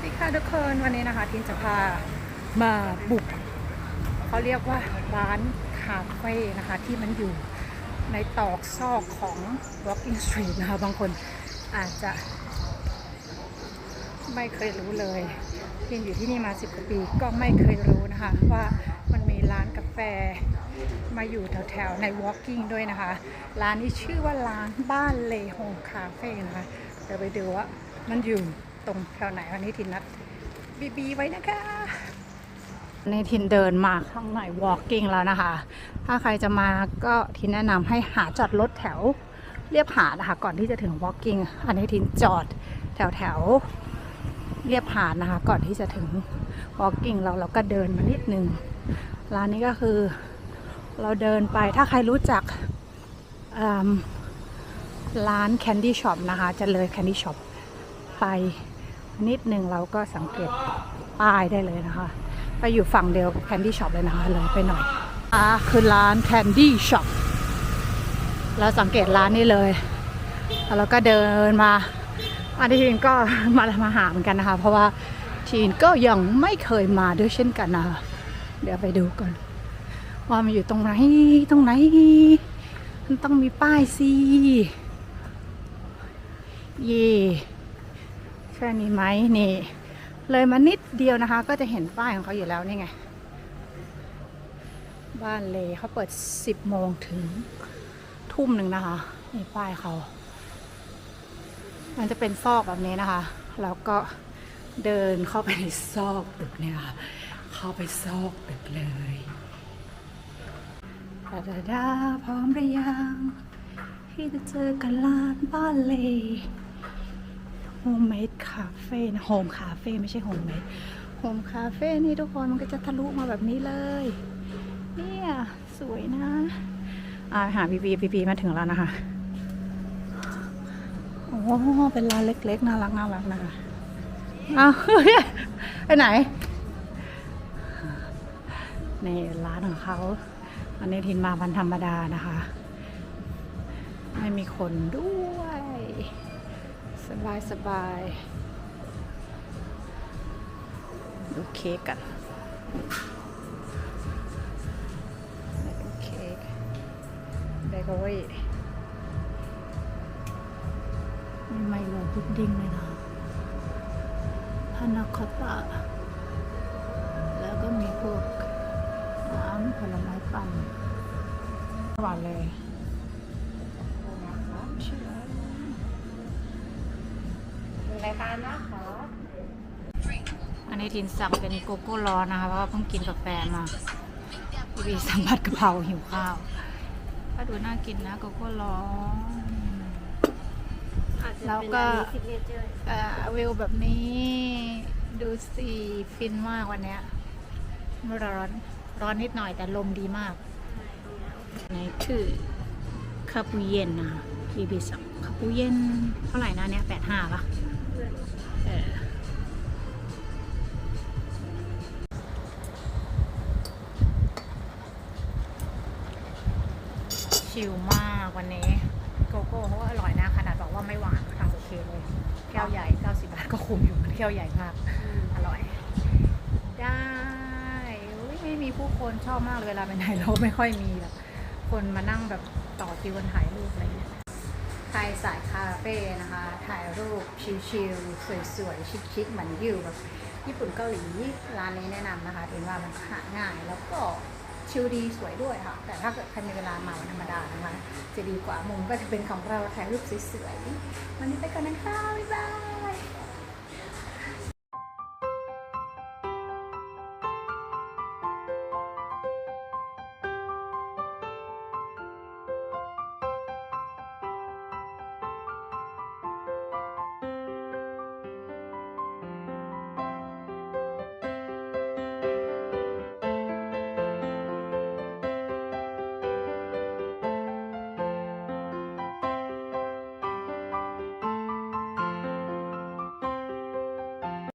วัสดีค่ะทุกคนวันนี้นะคะทีมจะพามาบุกเขาเรียกว่าร้านคาเฟ่นะคะที่มันอยู่ในตอกซอกของ Walking Street นะคะบางคนอาจจะไม่เคยรู้เลยทีมอยู่ที่นี่มา10กว่าปีก็ไม่เคยรู้นะคะว่ามันมีร้านกาแฟมาอยู่แถวๆใน Walking ด้วยนะคะ ร้านนี้ชื่อว่าร้านบ้านเลโฮมคาเฟ่นะคะเดี๋ยวไปดูว่ามันอยู่ ตรงแถวไหนวันนี้ทินนัดบีบีไว้นะคะในทินเดินมาข้างใน walking แล้วนะคะ ถ้าใครจะมาก็ทินแนะนำให้หาจอดรถแถวเรียบหาดนะคะ ก่อนที่จะถึง walking อันนี้ทินจอดแถวแถวเรียบหาดนะคะ ก่อนที่จะถึง walking เราเราก็เดินมานิดนึง ร้านนี้ก็คือเราเดินไปถ้าใครรู้จักร้าน Candy Shop นะคะ จะเลย Candy Shop ไป นิดหนึ่งเราก็สังเกตป้ายได้เลยนะคะ ไปอยู่ฝั่งเดียวกับ Candy Shop เลยนะคะเลยไปหน่อยอ่าคือร้าน Candy Shop เราสังเกตร้านนี้เลยแล้วเราก็เดินมาอันนี้ทีนก็มามาหาเหมือนกันนะคะ เพราะว่าทีนก็ยังไม่เคยมาด้วยเช่นกันนะะเดี๋ยวไปดูกันว่ามันอยู่ตรงไหนตรงไหน มันต้องมีป้ายสิเย่ ช่นี้ไหมนี่ เลยมานิดเดียวนะคะ ก็จะเห็นป้ายของเขาอยู่แล้วนี่ไง บ้านเลเขาเปิด 10โมงถึงทุ่มหนึ่งนะคะนี่ป้ายเขา มันจะเป็นซอกแบบนี้นะคะ แล้วก็เดินเข้าไปในซอกตึกเนี่ยค่ะเข้าไปซอกตึกเลยดาดาดาพร้อมหรือยัง ที่จะเจอกันลานบ้านเล โฮมเมดคาเฟ่นะโฮมคาเฟ่ไม่ใช่โฮมเมดโฮมคาเฟ่นี่ทุกคนมันก็จะทะลุมาแบบนี้เลย เนี่ยสวยนะ อ่าหาบีบีบีบีมาถึงแล้วนะคะ โอ้เป็นร้านเล็กๆ น่ารักน่ารักนะคะอ้าวไปไหน ในร้านของเขา อันนี้ทินมาวันธรรมดานะคะ ไม่มีคนด้วย สบายสบายดูเค้กกันนี่เป็นเค้กเบเกอรี่มีไมโลพุดดิ้งเลยนะพานาคอตตาแล้วก็มีพวกน้ำผลไม้ปั่นหวานเลย รายการนะคะอันนี้ทินสั่งเป็นโกโก้ร้อนนะคะ เพราะว่าเพิ่งกินกาแฟมาพี่บีสัมผัสกะเพราหิวข้าวก็ดูน่ากินนะโกโก้ร้อนแล้วก็เอ่อวิวแบบนี้ดูสิฟินมากวันเนี้ยไม่ร้อนร้อนนิดหน่อยแต่ลมดีมากนี่คือคาปูเย็นนะพี่บีสั่งคาปูเย็นเท่าไหร่นะเนี่ยแปดห้าปะเออ ชิลมากวันนี้ โกโก้เขาก็อร่อยนะ ขนาดบอกว่าไม่หวานทำโอเคเลย แก้วใหญ่ 90 บาทก็คุ้มอยู่มันแก้วใหญ่มาก อร่อย ได้ไม่มีผู้คนชอบมากเลยเวลาไปไหนเราไม่ค่อยมีแบบคนมานั่งแบบต่อคิวกันถ่ายรูปอะไรเงี้ย ใครสายคาเฟ่นะคะ ถ่ายรูปชิลๆสวยๆ ชิคๆเหมือนอยู่แบบญี่ปุ่นเกาหลีร้านนี้แนะนำนะคะเห็นว่ามันหาง่ายแล้วก็ชิลดีสวยด้วยค่ะ แต่ถ้าเกิดใครมีเวลามาวันธรรมดานะคะ จะดีกว่ามุมก็จะเป็นของเราถ่ายรูปสวยๆวันนี้ไปก่อนนะคะบ๊ายบาย